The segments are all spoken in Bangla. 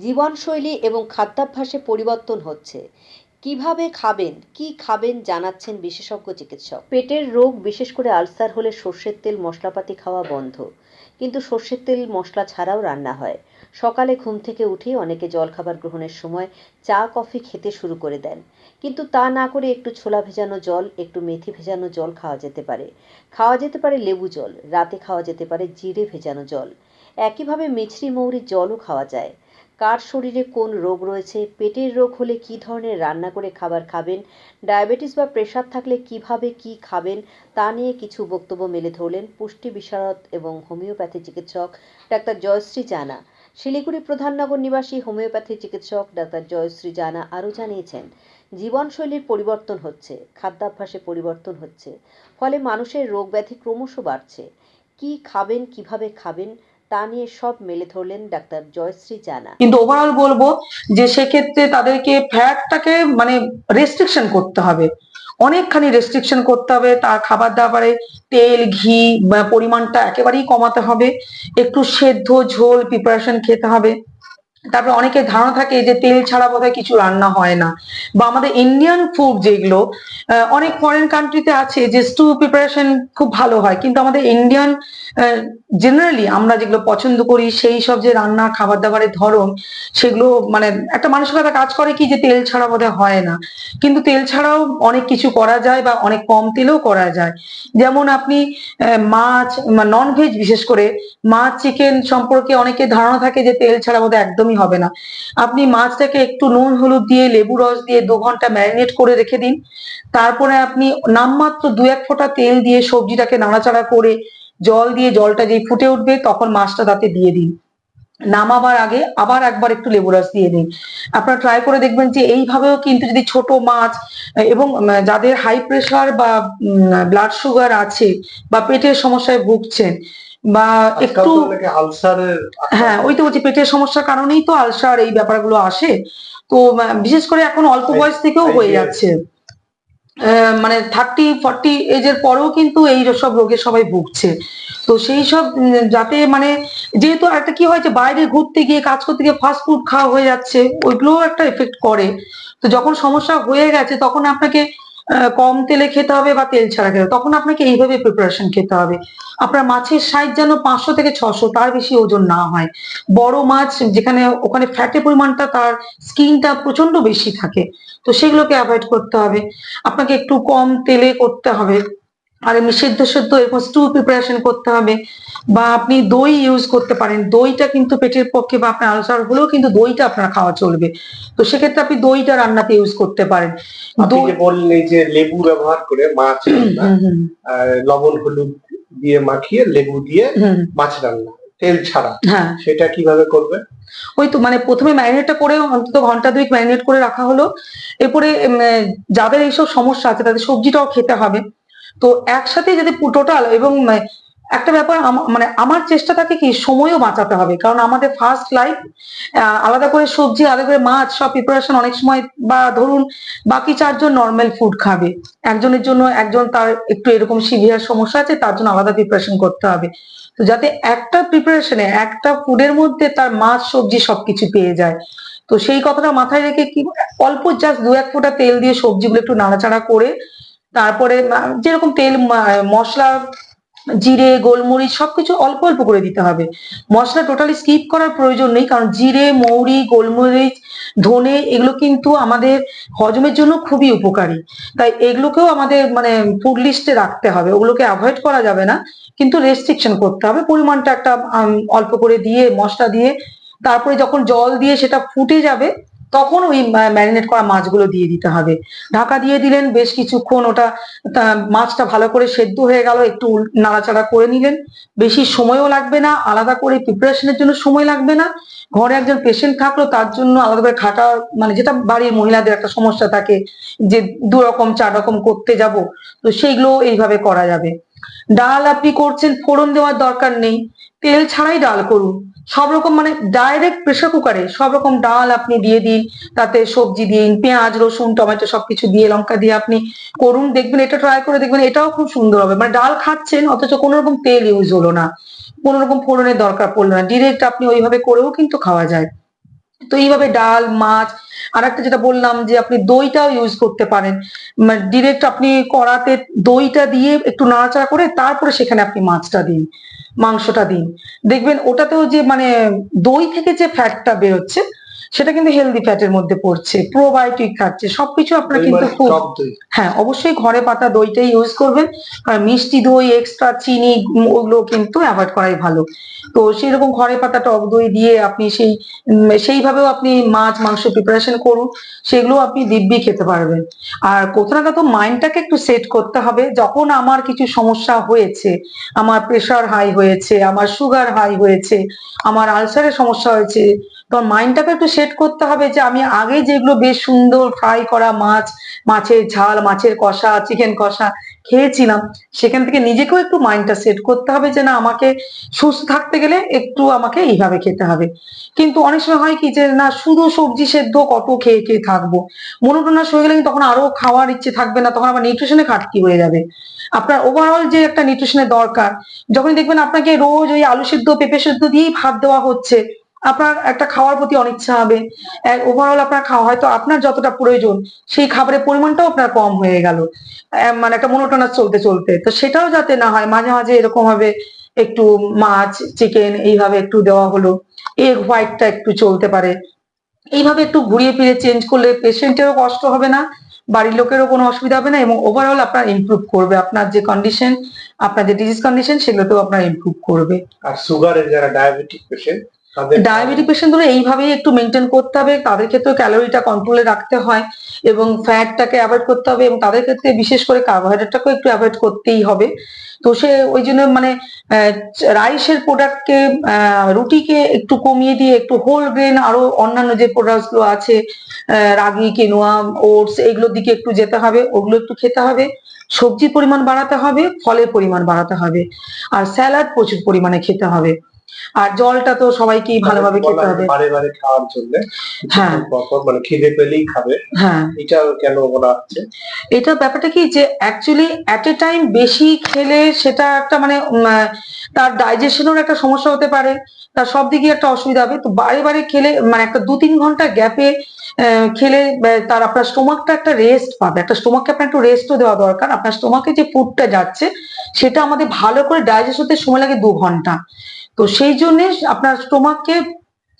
জীবনশৈলী এবং খাদ্যাভ্যাসে পরিবর্তন হচ্ছে। কীভাবে খাবেন, কি খাবেন জানাচ্ছেন বিশেষজ্ঞ চিকিৎসক। পেটের রোগ, বিশেষ করে আলসার হলে সর্ষের তেল, মশলাপাতি খাওয়া বন্ধ। কিন্তু সর্ষের তেল, মশলা ছাড়াও রান্না হয়। সকালে ঘুম থেকে উঠেই অনেকে জলখাবার গ্রহণের সময় চা, কফি খেতে শুরু করে দেন। কিন্তু তা না করে একটু ছোলা ভেজানো জল, একটু মেথি ভেজানো জল খাওয়া যেতে পারে। খাওয়া যেতে পারে লেবু জল, রাতে খাওয়া যেতে পারে জিরে ভেজানো জল। একইভাবে মিছরি মৌরির জলও খাওয়া যায়। কার শরীরে কোন রোগ রয়েছে, পেটের রোগ হলে কী ধরনের রান্না করে খাবার খাবেন, ডায়াবেটিস বা প্রেশার থাকলে কীভাবে কি খাবেন, তা নিয়ে কিছু বক্তব্য মেলে ধরলেন পুষ্টি বিশারদ এবং হোমিওপ্যাথি চিকিৎসক ডাক্তার জয়শ্রী জানা। শিলিগুড়ি প্রধাননগর নিবাসী হোমিওপ্যাথি চিকিৎসক ডাক্তার জয়শ্রী জানা আরও জানিয়েছেন, জীবনশৈলীর পরিবর্তন হচ্ছে, খাদ্যাভ্যাসে পরিবর্তন হচ্ছে, ফলে মানুষের রোগ ব্যাধি ক্রমশ বাড়ছে। কি খাবেন, কীভাবে খাবেন তা নিয়ে সব মেলে ধরলেন ডাক্তার জয়শ্রী জানা। কিন্তু ওভারঅল বলব যে সেক্ষেত্রে তাদেরকে ফ্যাটটাকে মানে রেস্ট্রিকশন করতে হবে। অনেকখানি রেস্ট্রিকশন করতে হবে। তার খাবার দাবারে তেল, ঘি, পরিমাণটা একেবারেই কমাতে হবে। একটু সেদ্ধ ঝোল প্রিপারেশন খেতে হবে। তারপরে অনেকের ধারণা থাকে যে তেল ছাড়া বোধহয় কিছু রান্না হয় না। বা আমাদের ইন্ডিয়ান ফুড যেগুলো অনেক ফরেন কান্ট্রিতে আছে যে স্টু প্রিপারেশন খুব ভালো হয়। কিন্তু আমাদের ইন্ডিয়ান জেনারেলি আমরা যেগুলো পছন্দ করি, সেই সব যে রান্না খাবার দাবারের ধরন, সেগুলো মানে একটা মানসিকতা কাজ করে কি যে তেল ছাড়া বোধহয় হয় না। কিন্তু তেল ছাড়াও অনেক কিছু করা যায় বা অনেক কম তেলেও করা যায়। যেমন আপনি মাছ নন ভেজ বিশেষ করে, মাছ চিকেন সম্পর্কে অনেকের ধারণা থাকে যে তেল ছাড়া বোধহয় একদমই হবে না। আপনি মাছটাকে একটু নুন, হলুদ দিয়ে, লেবু রস দিয়ে দু ঘণ্টা ম্যারিনেট করে রেখে দিন। তারপরে আপনি নামমাত্র দু এক ফোঁটা তেল দিয়ে সবজিটাকে নাড়াচাড়া করে জল দিয়ে জলটা যেই ফুটে উঠবে তখন মাছটা তাতে দিয়ে দিন। নামাবার আগে আবার একবার একটু লেবু রস দিয়ে দিন। আপনারা ট্রাই করে দেখবেন যে এইভাবেও কিন্তু যদি ছোট মাছ এবং যাদের হাই প্রেশার বা ব্লাড সুগার আছে বা পেটের সমস্যায় ভুগছেন বা একটু হ্যাঁ ওই তো বলছি পেটের সমস্যার কারণেই তো আলসার এই ব্যাপারগুলো আসে। তো বিশেষ করে এখন অল্প বয়স থেকেও হয়ে যাচ্ছে। আহ, মানে থার্টি ফর্টি এজের পরেও কিন্তু এই সব রোগে সবাই ভুগছে। তো সেই সব যাতে মানে যেহেতু একটা কি হয়েছে বাইরে ঘুরতে গিয়ে কাজ করতে গিয়ে ফাস্ট ফুড খাওয়া হয়ে যাচ্ছে ওইগুলোও একটা এফেক্ট করে। তো যখন সমস্যা হয়ে গেছে তখন আপনাকে কম তেলে খেতে হবে বা তেল ছাড়া খেতে হবে। তখন আপনাকে এইভাবে প্রিপারেশন খেতে হবে। আপনার মাছের সাইজ যেন পাঁচশো থেকে ছশো, তার বেশি ওজন না হয়। বড় মাছ যেখানে ওখানে ফ্যাটের পরিমাণটা, তার স্কিনটা প্রচণ্ড বেশি থাকে। তো সেগুলোকে অ্যাভয়েড করতে হবে। আপনাকে একটু কম তেলে করতে হবে। আর এমনি সেদ্ধ সেদ্ধ এরকম স্টু প্রিপারেশন করতে হবে। বা আপনি দই ইউজ করতে পারেন। দইটা কিন্তু পেটের পক্ষে বা আপনার আলসার হলেও কিন্তু দইটা আপনার খাওয়া চলবে। তো সেক্ষেত্রে আপনি দইটা রান্নাতে ইউজ করতে পারেন। দই বললেন এই যে লেবু ব্যবহার করে মাছ লবণ হলুদ দিয়ে মাখিয়ে লেবু দিয়ে মাছ রান্না তেল ছাড়া হ্যাঁ। সেটা কীভাবে করবে? ওই তো মানে প্রথমে ম্যারিনেটটা করে অন্তত ঘণ্টা দুই ম্যারিনেট করে রাখা হলো। এরপরে যাদের এইসব সমস্যা আছে তাদের সবজিটাও খেতে হবে। তো একসাথে যদি টোটাল এবং একটা ব্যাপার মানে আমার চেষ্টা থাকে কি সময়ও বাঁচাতে হবে? কারণ আমাদের ফার্স্ট লাইফ আলাদা করে সবজি, আলাদা করে মাছ, সব প্রিপারেশন অনেক সময় বা ধরুন বাকি চারজন নর্মাল ফুড খাবে। একজনের জন্য একজন তার একটু এরকম সিভিয়ার সমস্যা আছে, তার জন্য আলাদা প্রিপারেশন করতে হবে। তো যাতে একটা প্রিপারেশনে একটা ফুডের মধ্যে তার মাছ, সবজি সবকিছু পেয়ে যায়। তো সেই কথাটা মাথায় রেখে কি, অল্প জাস্ট দু এক ফোঁটা তেল দিয়ে সবজিগুলো একটু নাড়াচাড়া করে তারপরে যেরকম তেল মশলা, জিরে, গোলমরিচ সবকিছু অল্প অল্প করে দিতে হবে। মশলা টোটালি স্কিপ করার প্রয়োজন নেই, কারণ জিরে, মৌরি, গোলমরিচ, ধনে এগুলো কিন্তু আমাদের হজমের জন্য খুবই উপকারী। তাই এগুলোকেও আমাদের মানে ফুড লিস্টে রাখতে হবে। ওগুলোকে অ্যাভয়েড করা যাবে না, কিন্তু রেস্ট্রিকশন করতে হবে। পরিমাণটা একটা অল্প করে দিয়ে, মশলা দিয়ে, তারপরে যখন জল দিয়ে সেটা ফুটে যাবে তখন ওই ম্যারিনেট করা মাছগুলো দিয়ে দিতে হবে। ঢাকা দিয়ে দিলেন, বেশ কিছুক্ষণ ওটা মাছটা ভালো করে সেদ্ধ হয়ে গেল, একটু নাড়াচাড়া করে নিলেন। বেশি সময়ও লাগবে না, আলাদা করে প্রিপারেশনের জন্য সময় লাগবে না। ঘরে একজন পেশেন্ট থাকল, তার জন্য আলাদা করে খাটা মানে যেটা বাড়ির মহিলাদের একটা সমস্যা থাকে, যে দু রকম, চার রকম করতে যাব, তো সেইগুলো এইভাবে করা যাবে। ডাল আপনি করছেন, ফোড়ন দেওয়ার দরকার নেই। তেল ছাড়াই ডাল করুন। সব রকম মানে ডাইরেক্ট প্রেশার কুকারে সব রকম ডাল আপনি দিয়ে দিন, তাতে সবজি দিন, পেঁয়াজ, রসুন, টমেটো সবকিছু দিয়ে, লঙ্কা দিয়ে আপনি করুন, দেখবেন এটা ট্রাই করে দেখবেন এটাও খুব সুন্দর হবে। মানে ডাল খাচ্ছেন, অথচ কোনো রকম তেল ইউজ হলো না, কোনো রকম ফোড়নের দরকার পড়ল না। ডিরেক্ট আপনি ওইভাবে করেও কিন্তু খাওয়া যায়। তো এইভাবে ডাল, মাছ আর একটা যেটা বললাম যে আপনি দইটাও ইউজ করতে পারেন। ডিরেক্ট আপনি কড়াতে দইটা দিয়ে একটু নাড়াচাড়া করে তারপরে সেখানে আপনি মাছটা দিন, মাংসটা দিন। দেখবেন ওটাতেও যে মানে দই থেকে যে ফ্যাটটা বেরোচ্ছে সেটা কিন্তু হেলদি ফ্যাটের মধ্যে পড়ছে প্রোবায়োটিক খাচ্ছে সবকিছু আপনার কিন্তু মানে খুব হ্যাঁ অবশ্যই ঘরে পাতা দইটাই ইউজ করবেন আর মিষ্টি দই এক্সট্রা চিনি ওগুলো কিন্তু অ্যাভয়েড করাই ভালো। তো সেই রকম ঘরে পাতা টক দই দিয়ে আপনি সেই সেইভাবেও আপনি মাছ মাংস প্রিপারেশন করুন সেগুলো আপনি দিব্যি খেতে পারবেন। আর কোথাও না কোথাও মাইন্ডটাকে একটু সেট করতে হবে যখন আমার কিছু সমস্যা হয়েছে আমার প্রেশার হাই হয়েছে আমার সুগার হাই হয়েছে আমার আলসারের সমস্যা হয়েছে তখন মাইন্ডটাকে একটু সেট করতে হবে যে আমি আগে যেগুলো বেশ সুন্দর ফ্রাই করা মাছ, মাছের ঝাল, মাছের কষা চিকেন কষা খেয়েছিলাম, সেখান থেকে নিজেকেও একটু মাইন্ডটা সেট করতে হবে যে না, আমাকে সুস্থ থাকতে গেলে একটু আমাকে এইভাবে খেতে হবে। কিন্তু অনেক সময় হয় কি যে না, শুধু সবজি সেদ্ধ কত খেয়ে খেয়ে থাকব। মনোটনাস হয়ে গেলে তখন আরও খাওয়ার ইচ্ছে থাকবে না, তখন আবার নিউট্রিশনে ঘাটতি হয়ে যাবে। আপনার ওভারঅল যে একটা নিউট্রিশনের দরকার যখন দেখবেন আপনাকে রোজ ওই আলু সেদ্ধ, পেঁপে সেদ্ধ দিয়েই ভাত দেওয়া হচ্ছে আপনার একটা খাওয়ার প্রতি অনিচ্ছা হবে। ওভারঅল আপনার খাওয়া হয়তো আপনার যতটা প্রয়োজন, সেই খাবারের পরিমাণটাও আপনার কম হয়ে গেল। মানে একটা মনোটনাস চলতে চলতে। তো সেটাও যাতে না হয়, মাঝে মাঝে এরকম ভাবে একটু মাছ চিকেন এইভাবে একটু দেওয়া হলো এগ হোয়াইটটা একটু চলতে পারে। এইভাবে একটু ঘুরিয়ে ফিরে চেঞ্জ করলে পেশেন্টেরও কষ্ট হবে না, বাড়ির লোকেরও কোনো অসুবিধা হবে না এবং ওভারঅল আপনার ইমপ্রুভ করবে। আপনার যে কন্ডিশন আপনার যে ডিজিজ কন্ডিশন সেগুলোতেও আপনার ইমপ্রুভ করবে। আর সুগারের যারা ডায়াবেটিক পেশেন্ট ডায়াবেটিক পেশেন্টগুলো এইভাবেই একটু মেনটেন করতে হবে। তাদের ক্ষেত্রে ক্যালোরিটা কন্ট্রোলে রাখতে হয় এবং ফ্যাটটাকে অ্যাভয়েড করতে হবে এবং তাদের ক্ষেত্রে বিশেষ করে কার্বোহাইড্রেটটাকেও একটু অ্যাভয়েড করতেই হবে। তো সে ওই জন্য মানে রাইসের প্রোডাক্টকে রুটিকে একটু কমিয়ে দিয়ে একটু হোল গ্রেন আরও অন্যান্য যে প্রোডাক্টসগুলো আছে আহ, রাগি কিনোয়া ওটস এগুলোর দিকে একটু যেতে হবে। ওগুলো একটু খেতে হবে। সবজির পরিমাণ বাড়াতে হবে ফলের পরিমাণ বাড়াতে হবে। আর স্যালাড প্রচুর পরিমাণে খেতে হবে। আর জলটা তো সবাইকেই ভালোভাবে বলা খেতে হবে। বারে বারে খাওয়ার জন্য হ্যাঁ। মানে খিদে পেলেই খাবে। হ্যাঁ। এটা কেন বলা হচ্ছে এটা ব্যাপারটা কি যে অ্যাকচুয়ালি অ্যাট এ টাইম বেশি খেলে সেটা একটা মানে তার ডাইজেশনের একটা সমস্যা হতে পারে। তার সব দিকে একটা অসুবিধা হবে। তো বারে বারে খেলে মানে একটা দু তিন ঘণ্টা গ্যাপে খেলে তার আপনার স্টোমাকটা একটা রেস্ট পাবে। একটা স্টোমাককে আপনার একটু রেস্টও দেওয়া দরকার। আপনার স্টোমাকে যে ফুডটা যাচ্ছে সেটা আমাদের ভালো করে ডাইজেস্ট হতে সময় লাগে দু ঘণ্টা। তো সেই জন্য আপনার স্টোমাককে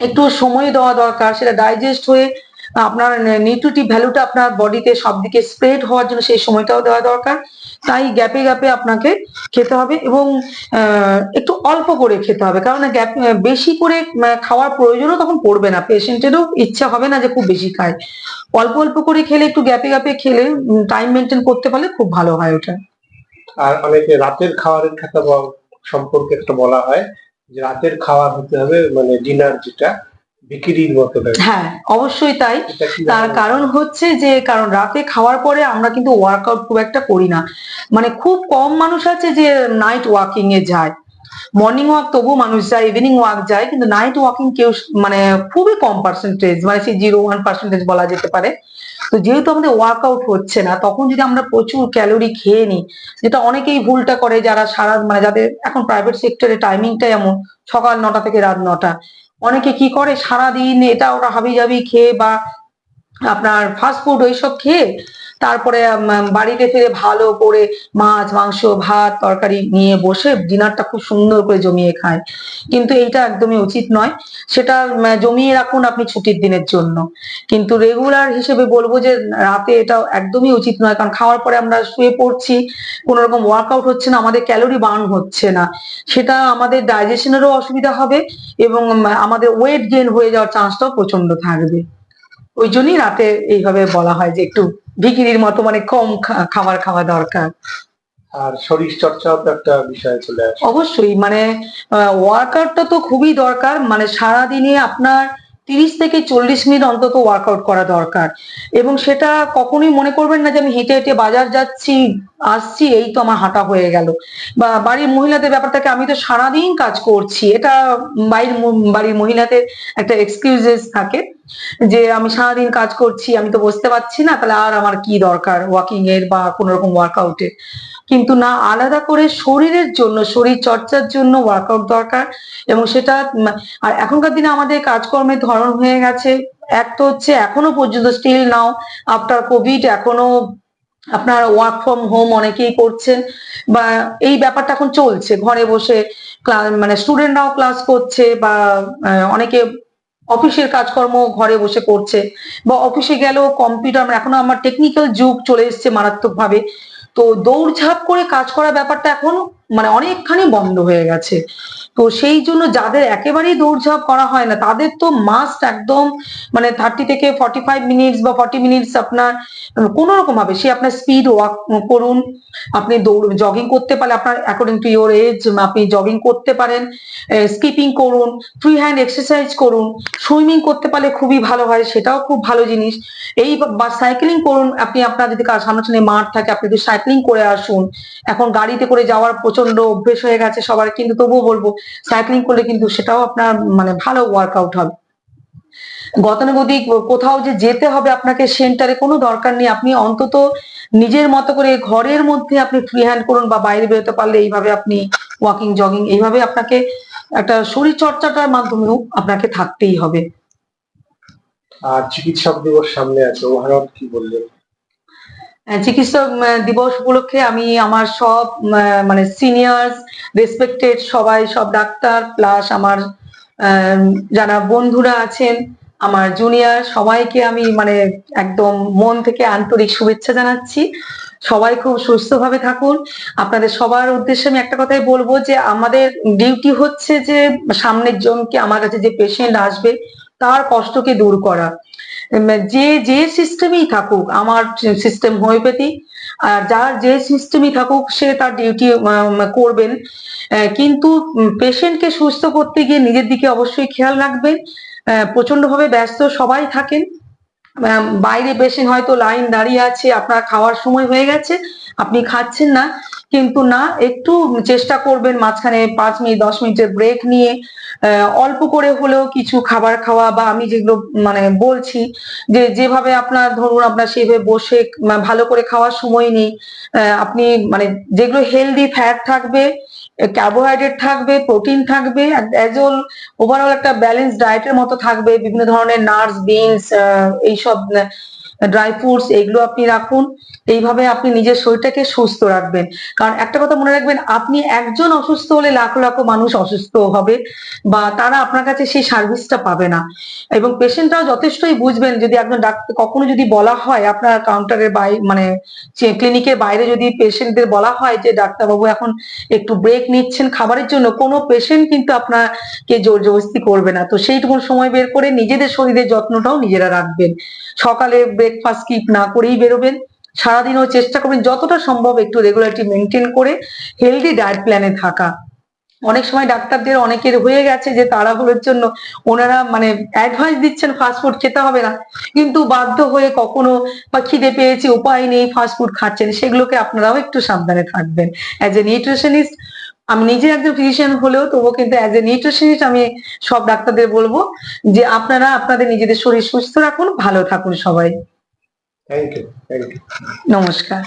একটু সময় দেওয়া দরকার, সেটা ডাইজেস্ট হয়ে, আপনার নিউট্রিটিভ ভ্যালুটা আপনার বডিতে সব দিকে স্প্রেড হওয়ার জন্য সেই সময়টাও দেওয়া দরকার। তাই গ্যাপে গ্যাপে আপনাকে খেতে হবে এবং একটু অল্প করে খেতে হবে। কারণ গ্যাপ, বেশি করে খাওয়ার প্রয়োজনও তখন পড়বে না। পেশেন্টেরও ইচ্ছা হবে না যে খুব বেশি খায়। অল্প অল্প করে খেলে, একটু গ্যাপে গ্যাপে খেলে টাইম মেনটেন করতে পারলে খুব ভালো হয় ওটা। আর অনেকে রাতের খাবারের বল- সম্পর্কে একটা বলা হয়। রাতের খাওয়া হতে হবে মানে ডিনার যেটা বিক্রির মতো। হ্যাঁ অবশ্যই তাই। তার কারণ হচ্ছে যে কারণ রাতে খাওয়ার পরে আমরা কিন্তু ওয়ার্কআউট খুব একটা করি না। মানে খুব কম মানুষ আছে যে নাইট ওয়াকিং এ যায়। মর্নিং ওয়াক তবু মানুষ যায় ইভিনিং ওয়াক যায় কিন্তু নাইট ওয়াকিং কেউ মানে খুবই কম পার্সেন্টেজ মানে সেই জিরো ওয়ান পার্সেন্টেজ বলা যেতে পারে। তো যেহেতু আমাদের ওয়ার্কআউট হচ্ছে না, তখন যদি আমরা প্রচুর ক্যালোরি খেয়ে নিই, যেটা অনেকেই ভুলটা করে যারা সারা মানে যাদের এখন প্রাইভেট সেক্টরে টাইমিংটা এমন, সকাল নটা থেকে রাত নটা। অনেকে কি করে, সারাদিন এটা ওরা হাবি জাবি খেয়ে বা আপনার ফাস্টফুড ওইসব খেয়ে তারপরে বাড়িতে ফিরে ভালো করে মাছ, মাংস, ভাত, তরকারি নিয়ে বসে ডিনারটা খুব সুন্দর করে জমিয়ে খায়। কিন্তু এইটা একদমই উচিত নয়। সেটা জমিয়ে রাখুন আপনি ছুটির দিনের জন্য। কিন্তু রেগুলার হিসেবে বলব যে, রাতে এটা একদমই উচিত নয়। কারণ খাওয়ার পরে আমরা শুয়ে পড়ছি কোনো রকম ওয়ার্কআউট হচ্ছে না, আমাদের ক্যালোরি বার্ন হচ্ছে না। সেটা আমাদের ডাইজেশনেরও অসুবিধা হবে এবং আমাদের ওয়েট গেইন হয়ে যাওয়ার চান্সটাও প্রচণ্ড থাকবে। ওই জন্যই রাতে এইভাবে বলা হয় যে একটু ভিকিরির মতো মানে কম খাবার খাওয়া দরকার। আর শরীর চর্চাও তো একটা বিষয় চলে আসে। অবশ্যই মানে ওয়ার্কআউটটা তো খুবই দরকার। মানে সারাদিনে আপনার তিরিশ থেকে চল্লিশ মিনিট অন্তত ওয়ার্কআউট করা দরকার। এবং সেটা কখনোই মনে করবেন না যে আমি হেঁটে হেঁটে বাজার যাচ্ছি আসছি এই তো আমার হাঁটা হয়ে গেল। বা বাড়ির মহিলাদের ব্যাপারটাকে আমি তো সারাদিন কাজ করছি। এটা বাড়ির বাড়ির মহিলাদের একটা এক্সকিউজেস থাকে। যে আমি সারাদিন কাজ করছি, আমি তো বসতে পারছি না, তাহলে আর আমার কি দরকার ওয়াকিং এর বা কোনো রকম ওয়ার্কআউটের কিন্তু না, আলাদা করে শরীরের জন্য, শরীর চর্চার জন্য ওয়ার্কআউট দরকার। এবং সেটা আর এখনকার দিনে আমাদের কাজকর্মের ধরন হয়ে গেছে। এক তো হচ্ছে এখনও পর্যন্ত স্টিল নাও আফটার কোভিড এখনও আপনার ওয়ার্ক ফ্রম হোম অনেকেই করছেন। বা এই ব্যাপারটা এখন চলছে। ঘরে বসে মানে স্টুডেন্টরাও ক্লাস করছে বা অনেকে অফিসের কাজকর্ম ঘরে বসে করছে বা অফিসে গেল কম্পিউটার, এখনও আমার টেকনিক্যাল যুগ চলে এসছে মারাত্মকভাবে। তো দৌড়ঝাঁপ করে কাজ করার ব্যাপারটা এখন মানে অনেকখানি বন্ধ হয়ে গেছে। তো সেই জন্য যাদের একেবারেই দৌড়ঝাঁপ করা হয় না, তাদের তো মাস্ট একদম মানে থার্টি থেকে ফর্টি ফাইভ মিনিটস বা ফর্টি মিনিটস আপনার কোনো রকম ভাবে, সে আপনার স্পিড ওয়াক করুন, আপনি দৌড় জগিং করতে পারলে আপনার অ্যাকর্ডিং টু ইওর এজ আপনি জগিং করতে পারেন স্কিপিং করুন ফ্রি হ্যান্ড এক্সারসাইজ করুন সুইমিং করতে পারলে খুবই ভালো হয়, সেটাও খুব ভালো জিনিস। এই বা- সাইক্লিং করুন, আপনি আপনার যদি সামনাসামনি মাঠ থাকে, আপনি যদি সাইক্লিং করে আসুন, এখন গাড়িতে করে যাওয়ার প্রচণ্ড অভ্যেস হয়ে গেছে সবার, কিন্তু তবুও বলব সাইক্লিং করলে কিন্তু সেটাও আপনার মানে ভালো ওয়ার্কআউট হবে। গতানুগতিক, কোথাও যে যেতে হবে আপনাকে সেন্টারে কোনো দরকার নেই। আপনি অন্তত নিজের মতো করে ঘরের মধ্যে আপনি ফ্রি হ্যান্ড করুন বা বাইরে বেরোতে পারলে এইভাবে আপনি ওয়াকিং জগিং এইভাবে আপনাকে একটা শরীর চর্চাটার মাধ্যমেও আপনাকে থাকতেই হবে। আর চিকিৎসক দিবস সামনে আছে ওভারঅল কি বললেন? চিকিৎসক দিবস উপলক্ষে আমি আমার সব মানে সিনিয়র্স রেসপেক্টেড সবাই, সব ডাক্তার প্লাস আমার যারা বন্ধুরা আছেন, আমার জুনিয়র সবাইকে আমি মানে একদম মন থেকে আন্তরিক শুভেচ্ছা জানাচ্ছি। সবাই খুব সুস্থভাবে থাকুন। আপনাদের সবার উদ্দেশ্যে আমি একটা কথাই বলব যে, আমাদের ডিউটি হচ্ছে যে সামনের জনকে আমার কাছে যে পেশেন্ট আসবে, তার কষ্টকে দূর করা। যে যে সিস্টেমই থাকুক, আমার সিস্টেম হোমিওপ্যাথি আর যার যে সিস্টেমই থাকুক, সে তার ডিউটি করবেন। কিন্তু পেশেন্টকে সুস্থ করতে গিয়ে নিজের দিকে অবশ্যই খেয়াল রাখবেন। প্রচণ্ড ভাবে ব্যস্ত সবাই থাকেন। বাইরে পেশেন্ট হয়তো লাইন দাঁড়িয়ে আছে, আপনার খাওয়ার সময় হয়ে গেছে। আপনি খাচ্ছেন না, কিন্তু না, একটু চেষ্টা করবেন মাঝখানে পাঁচ মিনিট, দশ মিনিটের ব্রেক নিয়ে। অল্প করে হলেও কিছু খাবার খাওয়া বা আমি যেগুলো মানে বলছি যে যেভাবে আপনার, ধরুন আপনার সেভাবে বসে ভালো করে খাওয়ার সময় নেই। আপনি মানে যেগুলো হেলদি ফ্যাট থাকবে কার্বোহাইড্রেট থাকবে প্রোটিন থাকবে অ্যাজ অল ওভারঅল একটা ব্যালেন্স ডায়েটের মতো থাকবে। বিভিন্ন ধরনের নাটস বিনস এইসব ড্রাই ফ্রুটস এগুলো আপনি রাখুন। এইভাবে আপনি নিজের শরীরটাকে সুস্থ রাখবেন। কারণ একটা কথা মনে রাখবেন, আপনি একজন অসুস্থ হলে লাখ লাখ মানুষ অসুস্থ হবে বা তারা আপনার কাছে সেই সার্ভিসটা পাবে না। এবং পেশেন্টরাও যথেষ্টই বুঝবেন, যদি একজন ডাক্তার কখনো যদি বলা হয় আপনার কাউন্টারের বাইরে মানে ক্লিনিকের বাইরে যদি পেশেন্টদের বলা হয় যে, ডাক্তারবাবু, এখন একটু ব্রেক নিচ্ছেন খাবারের জন্য। কোনো পেশেন্ট কিন্তু আপনাকে জোর জবরদস্তি করবে না। তো সেইটুকু সময় বের করে নিজেদের শরীরের যত্নটাও নিজেরা রাখবেন। সকালে ব্রেকফাস্ট স্কিপ না করেই বেরোবেন। সারাদিনও চেষ্টা করবেন যতটা সম্ভব একটু রেগুলারিটি মেনটেন করে হেলদি ডায়েট প্ল্যানে থাকা। অনেক সময় ডাক্তারদের অনেকের হয়ে গেছে যে তাড়াহুড়োর জন্য ওনারা মানে অ্যাডভাইস দিচ্ছেন ফাস্টফুড খেতে হবে না। কিন্তু বাধ্য হয়ে কখনো বা খিদে পেয়েছে, উপায় নেই ফাস্টফুড খাচ্ছেন, সেগুলোকে আপনারাও একটু সাবধানে থাকবেন। অ্যাজ এ নিউট্রিশনিস্ট আমি নিজে একজন ফিজিশিয়ান হলেও তবুও কিন্তু অ্যাজ এ নিউট্রিশনিস্ট আমি সব ডাক্তারদের বলব যে আপনারা আপনাদের নিজেদের শরীর সুস্থ রাখুন, ভালো থাকুন সবাই। Não, you.